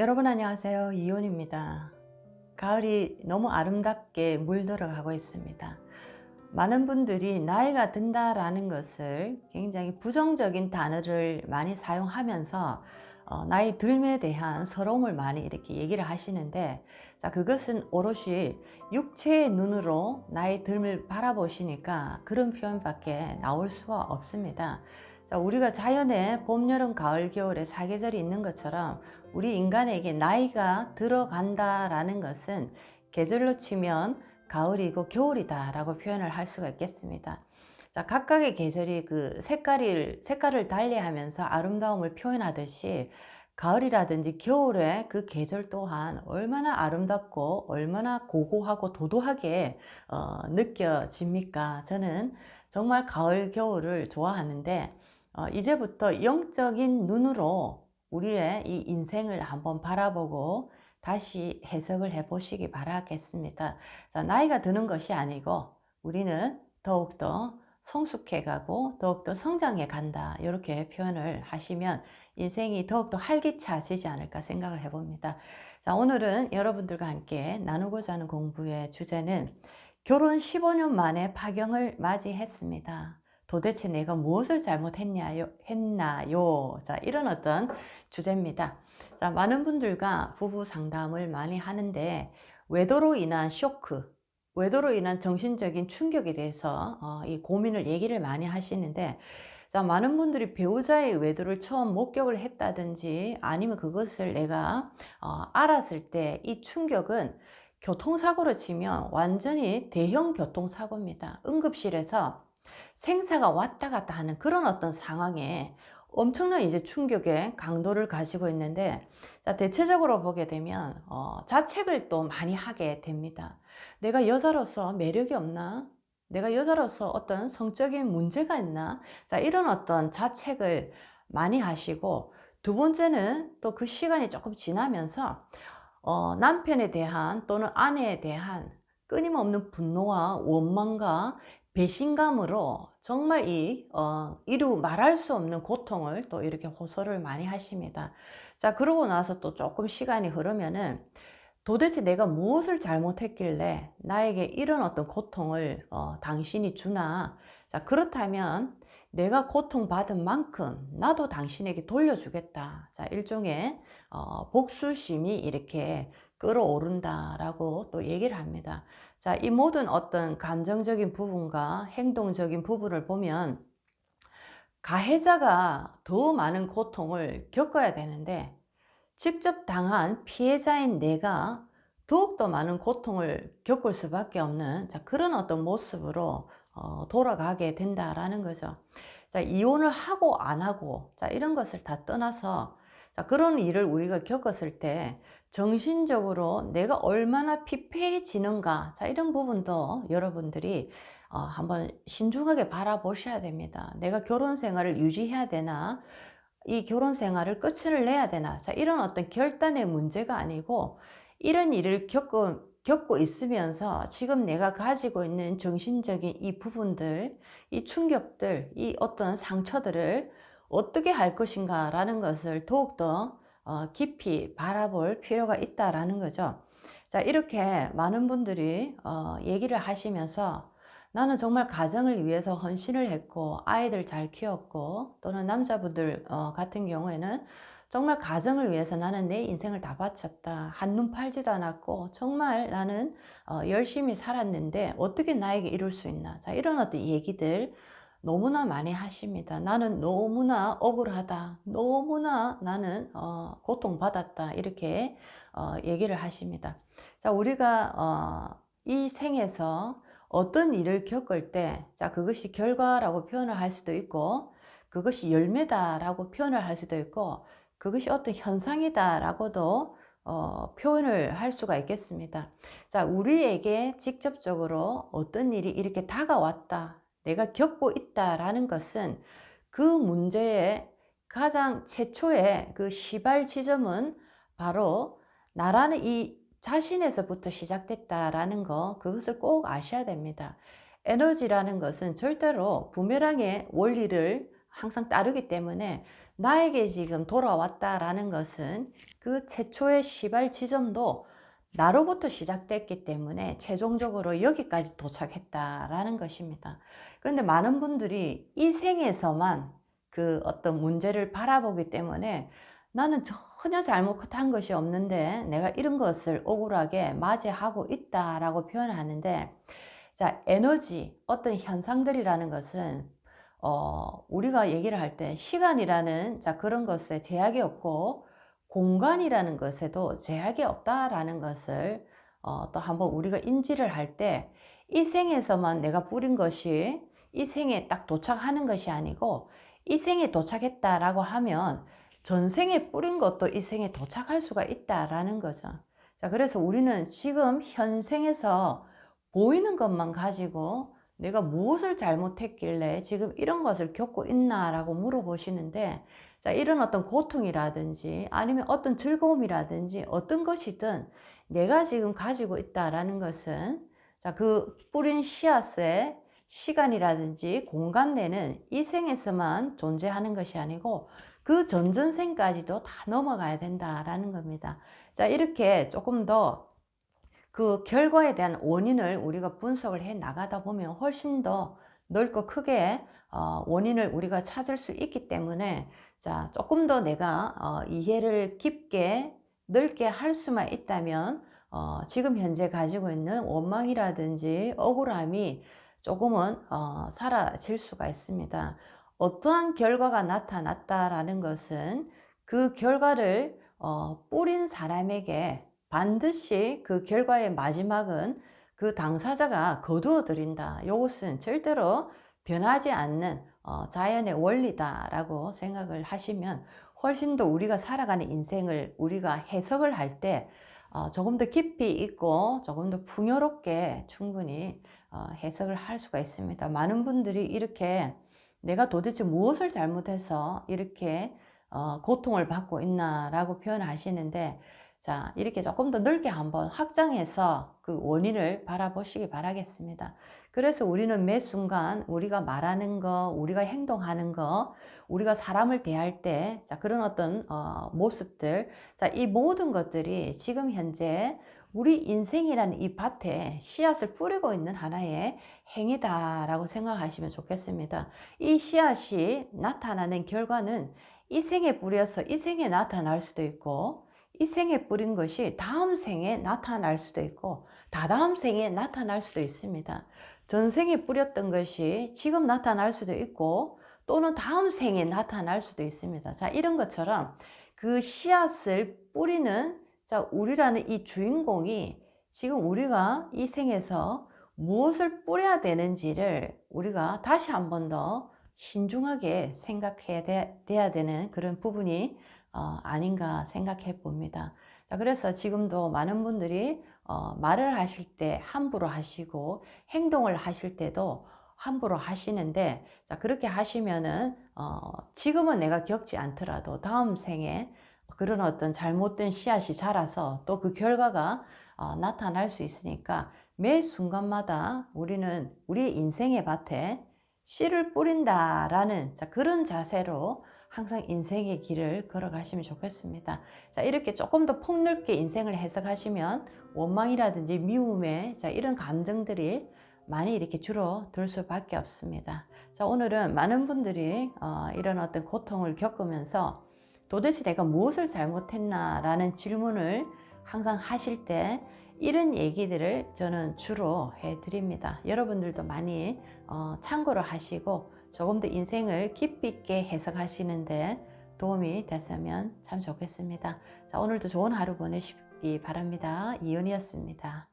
여러분 안녕하세요. 이온입니다. 가을이 너무 아름답게 물들어가고 있습니다. 많은 분들이 나이가 든다 라는 것을 굉장히 부정적인 단어를 많이 사용하면서 어, 나이 들에 대한 서러움을 많이 이렇게 얘기를 하시는데 자 그것은 오롯이 육체의 눈으로 나이 듦을 바라보시니까 그런 표현밖에 나올 수가 없습니다. 자, 우리가 자연에 봄, 여름, 가을, 겨울에 사계절이 있는 것처럼 우리 인간에게 나이가 들어간다라는 것은 계절로 치면 가을이고 겨울이다 라고 표현을 할 수가 있겠습니다. 자, 각각의 계절이 그 색깔을, 색깔을 달리하면서 아름다움을 표현하듯이 가을이라든지 겨울에 그 계절 또한 얼마나 아름답고 얼마나 고고하고 도도하게 어, 느껴집니까? 저는 정말 가을, 겨울을 좋아하는데 어, 이제부터 영적인 눈으로 우리의 이 인생을 한번 바라보고 다시 해석을 해 보시기 바라겠습니다. 자, 나이가 드는 것이 아니고 우리는 더욱더 성숙해 가고 더욱더 성장해 간다. 이렇게 표현을 하시면 인생이 더욱더 활기차지지 않을까 생각을 해 봅니다. 자, 오늘은 여러분들과 함께 나누고자 하는 공부의 주제는 결혼 15년 만에 파경을 맞이했습니다. 도대체 내가 무엇을 잘못했냐요, 했나요? 자, 이런 어떤 주제입니다. 자, 많은 분들과 부부 상담을 많이 하는데, 외도로 인한 쇼크, 외도로 인한 정신적인 충격에 대해서 어, 이 고민을 얘기를 많이 하시는데, 자, 많은 분들이 배우자의 외도를 처음 목격을 했다든지 아니면 그것을 내가 어, 알았을 때 이 충격은 교통사고로 치면 완전히 대형 교통사고입니다. 응급실에서 생사가 왔다 갔다 하는 그런 어떤 상황에 엄청난 이제 충격의 강도를 가지고 있는데 자 대체적으로 보게 되면 어, 자책을 또 많이 하게 됩니다. 내가 여자로서 매력이 없나? 내가 여자로서 어떤 성적인 문제가 있나? 자 이런 어떤 자책을 많이 하시고 두 번째는 또 그 시간이 조금 지나면서 어, 남편에 대한 또는 아내에 대한 끊임없는 분노와 원망과 배신감으로 정말 이, 어, 이루 말할 수 없는 고통을 또 이렇게 호소를 많이 하십니다. 자, 그러고 나서 또 조금 시간이 흐르면은 도대체 내가 무엇을 잘못했길래 나에게 이런 어떤 고통을 어, 당신이 주나? 자, 그렇다면 내가 고통받은 만큼 나도 당신에게 돌려주겠다. 자, 일종의 어, 복수심이 이렇게 끌어오른다라고 또 얘기를 합니다. 자, 이 모든 어떤 감정적인 부분과 행동적인 부분을 보면 가해자가 더 많은 고통을 겪어야 되는데 직접 당한 피해자인 내가 더욱더 많은 고통을 겪을 수밖에 없는 자, 그런 어떤 모습으로 어, 돌아가게 된다라는 거죠. 자, 이혼을 하고 안 하고 자, 이런 것을 다 떠나서 자, 그런 일을 우리가 겪었을 때 정신적으로 내가 얼마나 피폐해지는가. 자, 이런 부분도 여러분들이 어, 한번 신중하게 바라보셔야 됩니다. 내가 결혼 생활을 유지해야 되나? 이 결혼 생활을 끝을 내야 되나? 자, 이런 어떤 결단의 문제가 아니고 이런 일을 겪고, 겪고 있으면서 지금 내가 가지고 있는 정신적인 이 부분들, 이 충격들, 이 어떤 상처들을 어떻게 할 것인가 라는 것을 더욱더 어, 깊이 바라볼 필요가 있다라는 거죠. 자, 이렇게 많은 분들이 어, 얘기를 하시면서 나는 정말 가정을 위해서 헌신을 했고 아이들 잘 키웠고 또는 남자분들 어, 같은 경우에는 정말 가정을 위해서 나는 내 인생을 다 바쳤다. 한눈 팔지도 않았고 정말 나는 열심히 살았는데 어떻게 나에게 이룰 수 있나. 자, 이런 어떤 얘기들 너무나 많이 하십니다. 나는 너무나 억울하다. 너무나 나는 어, 고통받았다. 이렇게 어, 얘기를 하십니다. 자, 우리가 어, 이 생에서 어떤 일을 겪을 때, 자, 그것이 결과라고 표현을 할 수도 있고, 그것이 열매다라고 표현을 할 수도 있고, 그것이 어떤 현상이다라고도 어, 표현을 할 수가 있겠습니다. 자, 우리에게 직접적으로 어떤 일이 이렇게 다가왔다. 내가 겪고 있다라는 것은 그 문제의 가장 최초의 그 시발 지점은 바로 나라는 이 자신에서부터 시작됐다라는 거 그것을 꼭 아셔야 됩니다. 에너지라는 것은 절대로 부메랑의 원리를 항상 따르기 때문에 나에게 지금 돌아왔다라는 것은 그 최초의 시발 지점도 나로부터 시작됐기 때문에 최종적으로 여기까지 도착했다라는 것입니다. 그런데 많은 분들이 이 생에서만 그 어떤 문제를 바라보기 때문에 나는 전혀 잘못한 것이 없는데 내가 이런 것을 억울하게 맞이하고 있다라고 표현하는데 자 에너지 어떤 현상들이라는 것은 어, 우리가 얘기를 할 때 시간이라는 자 그런 것에 제약이 없고 공간이라는 것에도 제약이 없다라는 것을 어, 또 한번 우리가 인지를 할 때 이 생에서만 내가 뿌린 것이 이 생에 딱 도착하는 것이 아니고 이 생에 도착했다라고 하면 전생에 뿌린 것도 이 생에 도착할 수가 있다라는 거죠. 자, 그래서 우리는 지금 현생에서 보이는 것만 가지고 내가 무엇을 잘못했길래 지금 이런 것을 겪고 있나라고 물어보시는데 자, 이런 어떤 고통이라든지 아니면 어떤 즐거움이라든지 어떤 것이든 내가 지금 가지고 있다라는 것은 자, 그 뿌린 씨앗의 시간이라든지 공간 내는 이 생에서만 존재하는 것이 아니고 그 전전생까지도 다 넘어가야 된다라는 겁니다. 자, 이렇게 조금 더 그 결과에 대한 원인을 우리가 분석을 해 나가다 보면 훨씬 더 넓고 크게 어, 원인을 우리가 찾을 수 있기 때문에 자, 조금 더 내가 어, 이해를 깊게 넓게 할 수만 있다면 어, 지금 현재 가지고 있는 원망이라든지 억울함이 조금은 어, 사라질 수가 있습니다. 어떠한 결과가 나타났다라는 것은 그 결과를 어, 뿌린 사람에게 반드시 그 결과의 마지막은 그 당사자가 거두어 드린다. 이것은 절대로 변하지 않는 어, 자연의 원리다라고 생각을 하시면 훨씬 더 우리가 살아가는 인생을 우리가 해석을 할때 어, 조금 더 깊이 있고 조금 더 풍요롭게 충분히 어, 해석을 할 수가 있습니다. 많은 분들이 이렇게 내가 도대체 무엇을 잘못해서 이렇게 어, 고통을 받고 있나라고 표현하시는데 자, 이렇게 조금 더 넓게 한번 확장해서 그 원인을 바라보시기 바라겠습니다. 그래서 우리는 매 순간 우리가 말하는 거, 우리가 행동하는 거, 우리가 사람을 대할 때, 자, 그런 어떤, 어, 모습들, 자, 이 모든 것들이 지금 현재 우리 인생이라는 이 밭에 씨앗을 뿌리고 있는 하나의 행위다라고 생각하시면 좋겠습니다. 이 씨앗이 나타나는 결과는 이 생에 뿌려서 이 생에 나타날 수도 있고, 이 생에 뿌린 것이 다음 생에 나타날 수도 있고 다다음 생에 나타날 수도 있습니다. 전생에 뿌렸던 것이 지금 나타날 수도 있고 또는 다음 생에 나타날 수도 있습니다. 자, 이런 것처럼 그 씨앗을 뿌리는 자, 우리라는 이 주인공이 지금 우리가 이 생에서 무엇을 뿌려야 되는지를 우리가 다시 한 번 더 신중하게 생각해야 되는 그런 부분이 어, 아닌가 생각해 봅니다. 자, 그래서 지금도 많은 분들이 어, 말을 하실 때 함부로 하시고 행동을 하실 때도 함부로 하시는데 자, 그렇게 하시면은 어, 지금은 내가 겪지 않더라도 다음 생에 그런 어떤 잘못된 씨앗이 자라서 또 그 결과가 어, 나타날 수 있으니까 매 순간마다 우리는 우리 인생의 밭에 씨를 뿌린다라는 자, 그런 자세로 항상 인생의 길을 걸어가시면 좋겠습니다. 자, 이렇게 조금 더 폭넓게 인생을 해석하시면 원망이라든지 미움에 자, 이런 감정들이 많이 이렇게 줄어들 수밖에 없습니다. 자, 오늘은 많은 분들이 어, 이런 어떤 고통을 겪으면서 도대체 내가 무엇을 잘못했나라는 질문을 항상 하실 때 이런 얘기들을 저는 주로 해드립니다. 여러분들도 많이 어, 참고를 하시고 조금 더 인생을 깊이 있게 해석하시는데 도움이 됐으면 참 좋겠습니다. 자, 오늘도 좋은 하루 보내시기 바랍니다. 이윤이었습니다.